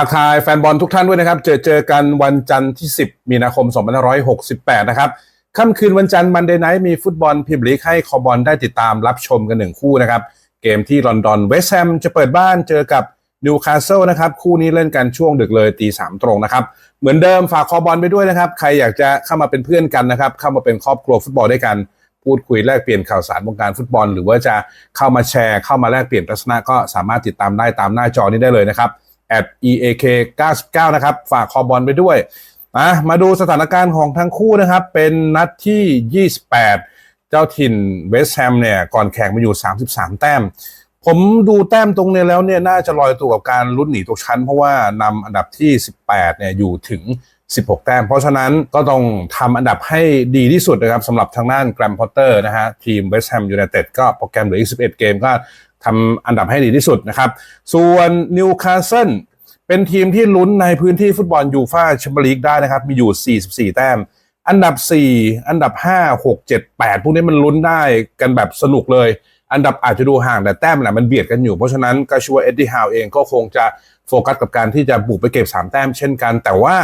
ทักทายแฟนบอลทุกท่านด้วยนะครับ เจอเจอกันวันจันทร์ที่ 10 มีนาคม 2568 นะครับค่ำคืนวันจันทร์มันเดย์ไนท์มีฟุตบอลพรีเมียร์ลีกให้คอบอลได้ติดตามรับชมกันหนึ่งคู่นะครับ เกมที่ลอนดอนเวสต์แฮมจะเปิดบ้านเจอกับนิวคาสเซิลนะครับ คู่นี้เล่นกันช่วงดึกเลยตีสามตรงนะครับ เหมือนเดิมฝากคอบอลไปด้วยนะครับ ใครอยากจะเข้ามาเป็นเพื่อนกันนะครับ เข้ามาเป็นครอบครัวฟุตบอลด้วยกัน พูดคุยแลกเปลี่ยนข่าวสารวงการฟุตบอลหรือว่าจะเข้ามาแชร์ เข้ามาแลกเปลี่ยนทัศนะก็สามารถติดตามได้ตามหน้าจอนี้ได้เลยนะครับ at eak 99นะครับ ฝากคอบอลไปด้วยนะมาดูสถานการณ์ของทั้งคู่นะครับ เป็นนัดที่ 28 เจ้าถิ่นเวสต์แฮมเนี่ย ก่อนแข่งมาอยู่ 33 แต้ม ผมดูแต้มตรงนี้แล้วเนี่ย น่าจะลอยตัวกับการลุ้นหนีตกชั้น เพราะว่านำอันดับที่ 18 เนี่ย อยู่ถึง 16 แต้ม เพราะฉะนั้นก็ต้องทำอันดับให้ดีที่สุดนะครับสำหรับทางด้านแกรมพอตเตอร์นะฮะทีมเวสต์แฮมยูไนเต็ดก็โปรแกรมเหลืออีก 11 เกมก็ทำอันดับให้ดีที่สุดนะครับ ส่วนนิวคาสเซิลเป็นทีมที่ลุ้นในพื้นที่ฟุตบอลยูฟ่าแชมเปี้ยนลีกได้นะครับ มีอยู่ 44 แต้ม อันดับ 4 อันดับ 5 6 7 8 พวกนี้มันลุ้นได้กันแบบสนุกเลย อันดับอาจจะดูห่างแต่แต้มแหละมันเบียดกันอยู่ เพราะฉะนั้นก็ชัวเอ็ดดี้ฮาวเองก็คงจะโฟกัสกับการที่จะบุกไปเก็บ 3 แต้มเช่นกัน แต่ว่า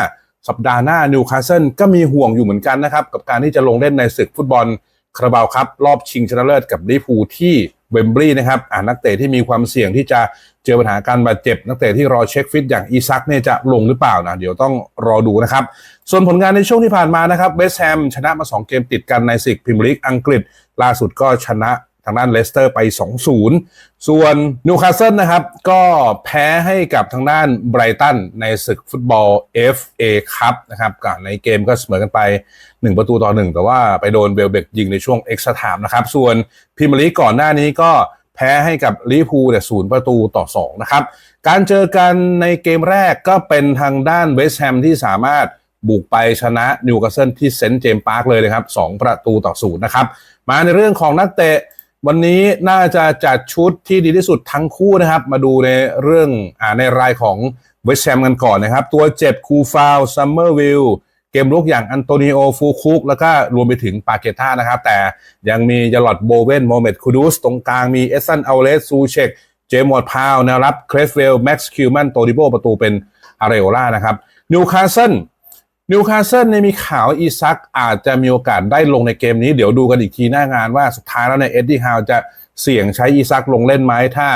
สัปดาห์หน้านิวคาสเซิลก็มีห่วงอยู่เหมือนกันนะครับ กับการที่จะลงเล่นในศึกฟุตบอลคาราบาวครับรอบชิงชนะเลิศกับลิพูที่เวมบลีย์นะครับอ่านักเตะที่มีความเสี่ยงที่จะเจอปัญหาการบาดเจ็บ นักเตะที่รอเช็คฟิตอย่างอีซักเนี่ยจะลงหรือเปล่านะเดี๋ยวต้องรอดูนะครับ ส่วนผลงานในช่วงที่ผ่านมานะครับเวสต์แฮมชนะมา 2 เกมติดกันในศึกพรีเมียร์ลีกอังกฤษ ล่าสุดก็ชนะ ทางด้านเลสเตอร์ไป 2-0 ส่วนนิวคาสเซิลนะครับ ก็แพ้ให้กับทางด้านไบรตันในศึกฟุตบอล FA คัพนะครับกในเกมก็เสมอกันไป 1 ประตูต่อ 1 แต่ว่าไปโดนเบลเบกยิงในช่วงเอ็กซ์ตร้าไทม์นะครับ ส่วนพรีเมียร์ลีก่อนหน้านี้ก็แพ้ให้กับลิเวอร์พูลเนี่ยศูนย์ประตูต่อ 2 นะครับ การเจอกันในเกมแรกก็เป็นทางด้านเวสต์แฮมที่สามารถบุกไปชนะนิวคาสเซิลที่เซนต์เจมส์พาร์คเลยนะครับ 2 ประตูต่อศูนย์นะครับ มาในเรื่องของนักเตะ วันนี้น่าจะจัดชุดที่ดีที่สุดทั้งคู่นะครับ มาดูในเรื่องอ่าในรายของเวสแฮมกันก่อนนะครับ ตัวเจ็บคูฟาวซัมเมอร์วิลเกมลุกอย่างอันโตนิโอฟูคุก แล้วก็รวมไปถึงปาเกต้านะครับ แต่ยังมียาลอดโบเวนโมเมดคูดูส ตรงกลางมีเอสซันเอัลเลสซูเชกเจมอดพาวแนวรับ เครสเวลแม็กซ์คิวแมนโตดิโบประตูเป็นอาเรโอล่านะครับนิวคาสเซิล นิวคาสเซิลเนี่ยมีข่าวอีซักอาจจะมีโอกาสได้ลงในเกมนี้ เดี๋ยวดูกันอีกทีหน้างานว่าสุดท้ายแล้วเนี่ยเอ็ดดี้ฮาวจะเสี่ยงใช้อีซักลงเล่นไหมถ้า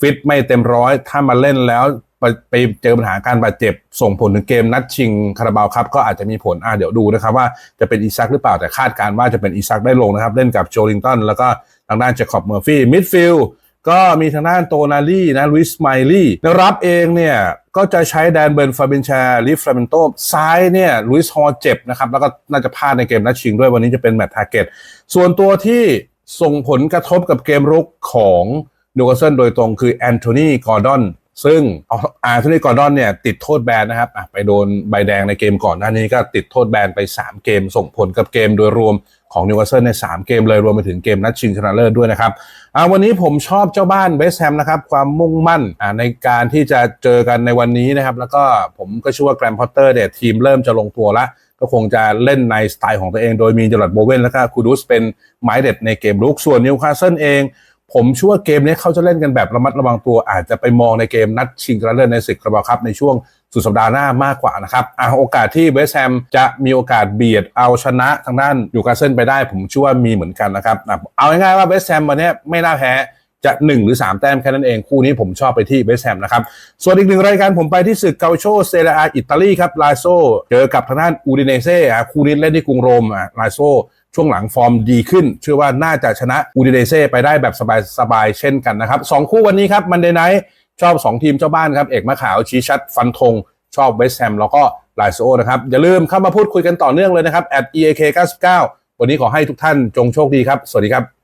ฟิตไม่เต็มร้อย ถ้ามาเล่นแล้วไปไปเจอปัญหาการบาดเจ็บ ส่งผลถึงเกมนัดชิงคาราบาวครับก็อาจจะมีผลอ่าเดี๋ยวดูนะครับว่าจะเป็นอีซักหรือเปล่าแต่คาดการณ์ว่าจะเป็นอีซักได้ลงนะครับ เล่นกับโจลิงตันแล้วก็ทางด้านเจคอบเมอร์ฟี่มิดฟิลด์ ก็มีทางด้านโตนาลี่นะลุยส์ไมลี่รับเองเนี่ย ก็จะใช้แดนเบิร์นฟาบินชาลิฟฟราเมนโตซ้ายเนี่ยลุยส์ฮอเจ็บนะครับ แล้วก็น่าจะพลาดในเกมนัดชิงด้วยวันนี้จะเป็นแมตต์ทาร์เก็ตส่วนตัวที่ส่งผลกระทบกับเกมรุกของนิวคาสเซิลโดยตรงคือแอนโทนีกอร์ดอน ซึ่งอาร์โทนีกอร์ดอนเนี่ยติดโทษแบนนะครับไปโดนใบแดงในเกมก่อนหน้านี้ก็ติดโทษแบนไป 3 เกม ส่งผลกับเกมโดยรวมของนิวคาสเซิลใน 3 เกมเลยรวมไปถึงเกมนัดชิงชนะเลิศด้วยนะครับวันนี้ผมชอบเจ้าบ้านเวสแฮมนะครับ ความมุ่งมั่นในการที่จะเจอกันในวันนี้นะครับ แล้วก็ผมก็เชื่อว่าแกรมพอตเตอร์เนี่ยทีมเริ่มจะลงตัวล้วก็คงจะเล่นในสไตล์ของตัวเอง โดยมีจอร์ดโบเวนแล้วก็คูดุสเป็นไม้เด็ดในเกมลุกส่วนนิวคาสเซิลเอง ผมเชื่อว่าเกมนี้เขาจะเล่นกันแบบระมัดระวังตัวอาจจะไปมองในเกมนัดชิงชนะเลิศในศึกคาราบาครับในช่วงสุดสัปดาห์หน้ามากกว่านะครับอ่าโอกาสที่เวสแฮมจะมีโอกาสเบียดเอาชนะทางด้านนิวคาเซิลไปได้ ผมเชื่อว่ามีเหมือนกันนะครับเอาง่ายๆว่าเวสแฮมวันนี้ไม่น่าแพ้จะ 1 หรือ 3 แต้มแค่นั้นเอง คู่นี้ผมชอบไปที่เวสแฮมนะครับ ส่วนอีกหนึ่งรายการผมไปที่ศึกเกาโชเซเรียอาอิตาลีครับลาโซเจอกับทางด้านอูดิเนเซ่คู่นี้เล่นที่กรุงโรมอะลาโซ ช่วงหลังฟอร์มดีขึ้น เชื่อว่าน่าจะชนะอูดิเดเซ่ไปได้แบบสบายๆเช่นกันนะครับสองคู่วันนี้ครับมันเดย์ไนท์ชอบ 2 ทีมเจ้าบ้านครับ เอกมะขาวชี้ชัดฟันธงชอบเวสแฮมแล้วก็ไลโซนะครับ อย่าลืมเข้ามาพูดคุยกันต่อเนื่องเลยนะครับ at eak 99วันนี้ขอให้ทุกท่านจงโชคดีครับ สวัสดีครับ